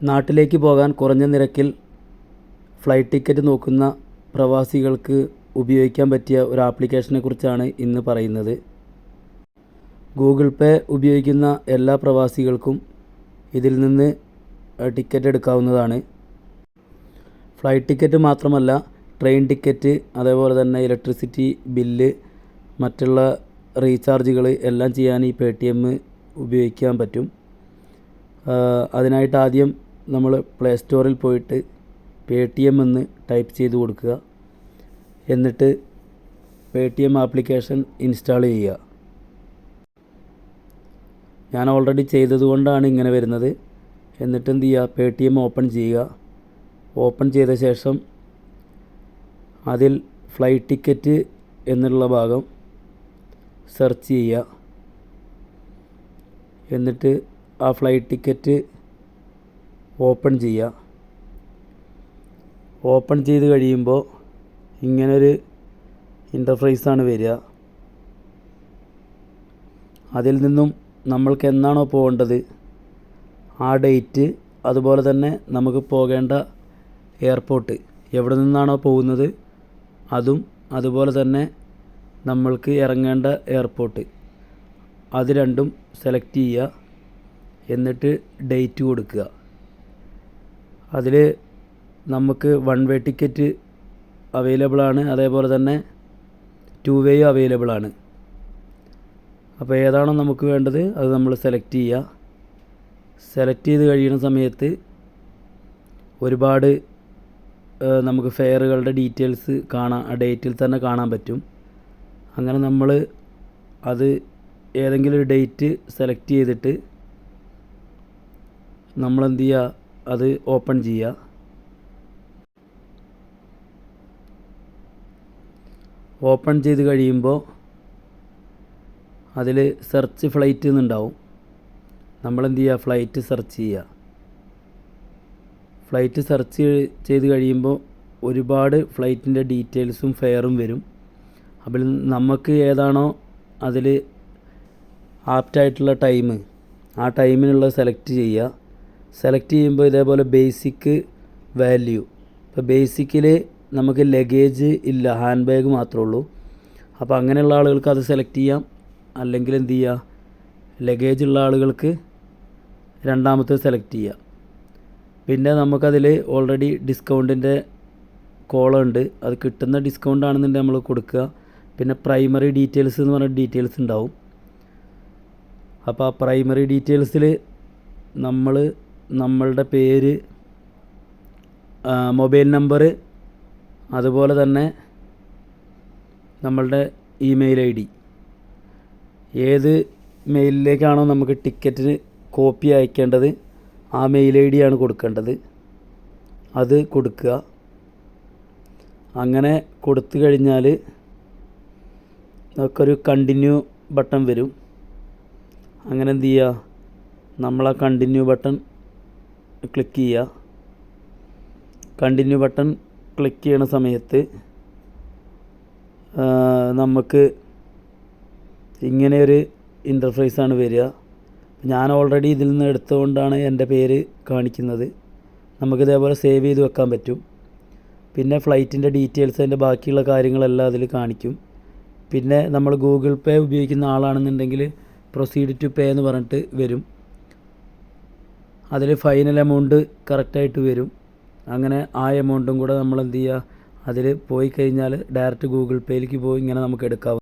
നാട്ടിലേക്ക് പോകാൻ കുറഞ്ഞ നിരക്കിൽ ഫ്ലൈറ്റ് ടിക്കറ്റ് നോക്കുന്ന പ്രവാസികൾക്ക് ഉപയോഗിക്കാൻ പറ്റിയ ഒരു ആപ്ലിക്കേഷനെ കുറിച്ചാണ് ഇന്ന് പറയുന്നത്. ഗൂഗിൾ പേ ഉപയോഗിക്കുന്ന എല്ലാ പ്രവാസികൾക്കും ഇതിൽ നിന്ന് ടിക്കറ്റ് എടുക്കാവുന്നതാണ്. ഫ്ലൈറ്റ് ടിക്കറ്റ് മാത്രമല്ല ട്രെയിൻ ടിക്കറ്റ് അതേപോലെ തന്നെ ഇലക്ട്രിസിറ്റി ബില്ല് മറ്റുള്ള റീചാർജുകൾ എല്ലാം ചെയ്യാൻ ഈ പേ ടി എം ഉപയോഗിക്കാൻ പറ്റും. അതിനായിട്ട് ആദ്യം നമ്മൾ പ്ലേ സ്റ്റോറിൽ പോയിട്ട് പേ ടി എം എന്ന് ടൈപ്പ് ചെയ്ത് കൊടുക്കുക. എന്നിട്ട് Paytm application install ചെയ്യുക. ഞാൻ ഓൾറെഡി ചെയ്തതുകൊണ്ടാണ് ഇങ്ങനെ വരുന്നത്. എന്നിട്ട് എന്ത് ചെയ്യുക? പേ ടി എം ഓപ്പൺ ചെയ്യുക. ഓപ്പൺ ചെയ്ത ശേഷം അതിൽ ഫ്ലൈറ്റ് ടിക്കറ്റ് എന്നുള്ള ഭാഗം സെർച്ച് ചെയ്യുക. എന്നിട്ട് ആ ഫ്ലൈറ്റ് ടിക്കറ്റ് ഓപ്പൺ ചെയ്യുക. ഓപ്പൺ ചെയ്ത് കഴിയുമ്പോൾ ഇങ്ങനൊരു ഇന്റർഫേസാണ് വരിക. അതിൽ നിന്നും നമ്മൾക്ക് എന്നാണോ പോകേണ്ടത്? ആ ഡേറ്റ് അതുപോലെ തന്നെ നമുക്ക് പോകേണ്ട എയർപോർട്ട് എവിടെ നിന്നാണോ പോകുന്നത്? അതും അതുപോലെ തന്നെ നമ്മൾക്ക് ഇറങ്ങേണ്ട എയർപോർട്ട് അത് രണ്ടും സെലക്ട് ചെയ്യുക. എന്നിട്ട് ഡേറ്റ് കൊടുക്കുക. അതിൽ നമുക്ക് വൺ വേ ടിക്കറ്റ് അവൈലബിൾ ആണ്. അതേപോലെ തന്നെ ടു വേയും അവൈലബിൾ ആണ്. അപ്പോൾ ഏതാണോ നമുക്ക് വേണ്ടത് അത് നമ്മൾ സെലക്ട് ചെയ്യുക സെലക്ട് ചെയ്ത് കഴിയുന്ന സമയത്ത് ഒരുപാട് നമുക്ക് ഫെയറുകളുടെ ഡീറ്റെയിൽസ് കാണാൻ ഡേറ്റിൽ തന്നെ കാണാൻ പറ്റും. അങ്ങനെ നമ്മൾ അത് ഏതെങ്കിലും ഒരു ഡേറ്റ് സെലക്ട് ചെയ്തിട്ട് നമ്മൾ എന്ത് ചെയ്യുക അത് ഓപ്പൺ ചെയ്യുക. ഓപ്പൺ ചെയ്ത് കഴിയുമ്പോൾ അതിൽ സെർച്ച് ഫ്ലൈറ്റ് എന്നുണ്ടാവും. നമ്മളെന്ത് ചെയ്യുക? ഫ്ലൈറ്റ് സെർച്ച് ചെയ്യുക. ഫ്ലൈറ്റ് സെർച്ച് ചെയ്ത് കഴിയുമ്പോൾ ഒരുപാട് ഫ്ലൈറ്റിന്റെ ഡീറ്റെയിൽസും ഫെയറും വരും. അപ്പോൾ നമുക്ക് ഏതാണോ അതിൽ ആപ്റ്റായിട്ടുള്ള ടൈം ആ ടൈമിനുള്ള സെലക്ട് ചെയ്യുക. സെലക്ട് ചെയ്യുമ്പോൾ ഇതേപോലെ ബേസിക് വാല്യൂ ഇപ്പോൾ ബേസിക്കിൽ നമുക്ക് ലഗേജ് ഇല്ല ഹാൻഡ് ബാഗ് മാത്രമേ ഉള്ളൂ. അപ്പോൾ അങ്ങനെയുള്ള ആളുകൾക്ക് അത് സെലക്ട് ചെയ്യാം. അല്ലെങ്കിൽ എന്ത് ചെയ്യുക ലഗേജ് ഉള്ള ആളുകൾക്ക് രണ്ടാമത്തെ സെലക്ട് ചെയ്യാം. പിന്നെ നമുക്കതിൽ ഓൾറെഡി ഡിസ്കൗണ്ടിന്റെ കോളുണ്ട് അത് കിട്ടുന്ന ഡിസ്കൗണ്ട് ആണെന്നുണ്ടെങ്കിൽ നമ്മൾ കൊടുക്കുക. പിന്നെ പ്രൈമറി ഡീറ്റെയിൽസ് എന്ന് പറഞ്ഞ ഡീറ്റെയിൽസ് ഉണ്ടാവും. അപ്പോൾ ആ പ്രൈമറി ഡീറ്റെയിൽസിൽ നമ്മൾ നമ്മളുടെ പേര് മൊബൈൽ നമ്പർ അതുപോലെ തന്നെ നമ്മളുടെ ഇമെയിൽ ഐ ഡി. ഏത് മെയിലിലേക്കാണോ നമുക്ക് ടിക്കറ്റിന് കോപ്പി അയക്കേണ്ടത് ആ മെയിൽ ഐ ഡിയാണ് കൊടുക്കേണ്ടത്. അത് കൊടുക്കുക. അങ്ങനെ കൊടുത്തു കഴിഞ്ഞാൽ നമുക്കൊരു കണ്ടിന്യൂ ബട്ടൺ വരും. അങ്ങനെ എന്ത് ചെയ്യുക? നമ്മൾ ആ കണ്ടിന്യൂ ബട്ടൺ ക്ലിക്ക് ചെയ്യുക. കണ്ടിന്യൂ ബട്ടൺ ക്ലിക്ക് ചെയ്യണ സമയത്ത് നമുക്ക് ഇങ്ങനെ ഒരു ഇന്റർഫേസാണ് വരിക. ഞാൻ ഓൾറെഡി ഇതിൽ നിന്ന് എടുത്തുകൊണ്ടാണ് എന്റെ പേര് കാണിക്കുന്നത്. നമുക്ക് ഇതേപോലെ സേവ് ചെയ്ത് വെക്കാൻ പറ്റും. പിന്നെ ഫ്ലൈറ്റിന്റെ ഡീറ്റെയിൽസ് അതിന്റെ ബാക്കിയുള്ള കാര്യങ്ങളെല്ലാം അതിൽ കാണിക്കും. പിന്നെ നമ്മൾ ഗൂഗിൾ പേ ഉപയോഗിക്കുന്ന ആളാണെന്നുണ്ടെങ്കിൽ പ്രൊസീഡ് ടു പേ എന്ന് പറഞ്ഞിട്ട് വരും. അതിൽ ഫൈനൽ എമൗണ്ട് കറക്റ്റായിട്ട് വരും. അങ്ങനെ ആ എമൗണ്ടും കൂടെ നമ്മൾ എന്ത് ചെയ്യുക അതിൽ പോയി കഴിഞ്ഞാൽ ഡയറക്റ്റ് ഗൂഗിൾ പേയിലേക്ക് പോയി ഇങ്ങനെ നമുക്ക് എടുക്കാവുന്ന